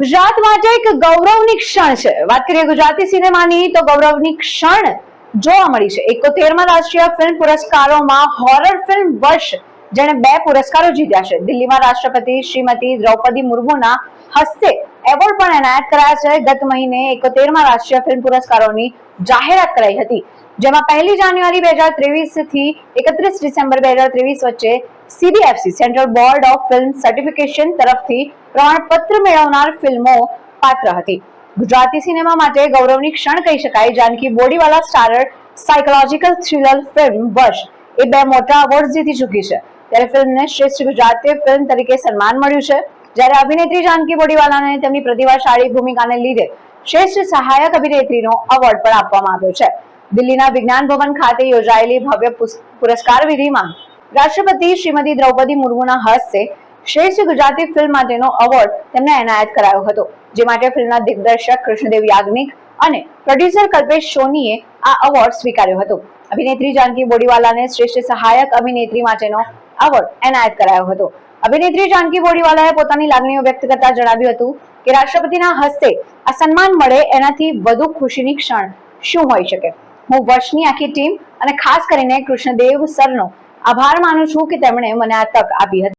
ગુજરાત માટે એક ગૌરવની ક્ષણ છે. વાત કરીએ ગુજરાતી સિનેમાની, તો ગૌરવની ક્ષણ જોવા મળી છે. એકોતેરમાં રાષ્ટ્રીય ફિલ્મ પુરસ્કારોમાં હોરર ફિલ્મ વર્ષ જેણે બે પુરસ્કારો જીત્યા છે. દિલ્હીમાં રાષ્ટ્રપતિ શ્રીમતી દ્રૌપદી મુર્મુના હસ્તે એવોર્ડ પણ એનાયત કરાયા છે. ગત મહિને એકોતેરમાં રાષ્ટ્રીય ફિલ્મ પુરસ્કારોની જાહેરાત કરાઈ હતી. જેમાં પહેલી જાન્યુઆરી બે હજાર ત્રેવીસથી એકત્રીસ ડિસેમ્બર બે હજાર ત્રેવીસ વચ્ચે CBFC Central Board of Film Certification તરફથી પ્રમાણપત્ર મેળવનાર ફિલ્મો પાત્ર હતી. ગુજરાતી સિનેમા માટે ગૌરવની ક્ષણ કહી શકાય, Janki Bodiwala starrer psychological thriller film વર્ષ. એ બે મોટા એવોર્ડ જીતી ચૂકી છે. ત્યારે ફિલ્મને શ્રેષ્ઠ ગુજરાતી ફિલ્મ તરીકે સન્માન મળ્યું છે. જ્યારે અભિનેત્રી જાનકી બોડીવાલાને તેમની પ્રતિભાશાળી ભૂમિકાને લીધે શ્રેષ્ઠ સહાયક અભિનેત્રીનો એવોર્ડ પણ આપવામાં આવ્યો છે. દિલ્હીના વિજ્ઞાન ભવન ખાતે યોજાયેલી ભવ્ય પુરસ્કાર વિધિમાં રાષ્ટ્રપતિ શ્રીમતી દ્રૌપદી મુર્મુના હસ્તે શ્રેષ્ઠ ગુજરાતી ફિલ્મ માટેનો એવોર્ડ તેમને એનાયત કરાયો હતો. જે માટે ફિલ્મના દિગ્દર્શક કૃષ્ણદેવ યાજ્ઞિક અને પ્રોડ્યુસર કલ્પેશ સોનીએ આ એવોર્ડ સ્વીકાર્યો હતો. અભિનેત્રી જાનકી બોડીવાલાને શ્રેષ્ઠ સહાયક અભિનેત્રી માટેનો એવોર્ડ એનાયત કરાયો હતો. અભિનેત્રી જાનકી બોડીવાલાએ પોતાની લાગણીઓ વ્યક્ત કરતા જણાવ્યું હતું કે રાષ્ટ્રપતિના હસ્તે આ સન્માન મળે એનાથી વધુ ખુશીની ક્ષણ શું હોઈ શકે? હું વર્ષની આખી ટીમ અને ખાસ કરીને કૃષ્ણદેવ સરનો આભાર માનું છું કે તેમણે મને આ તક આપી હતી.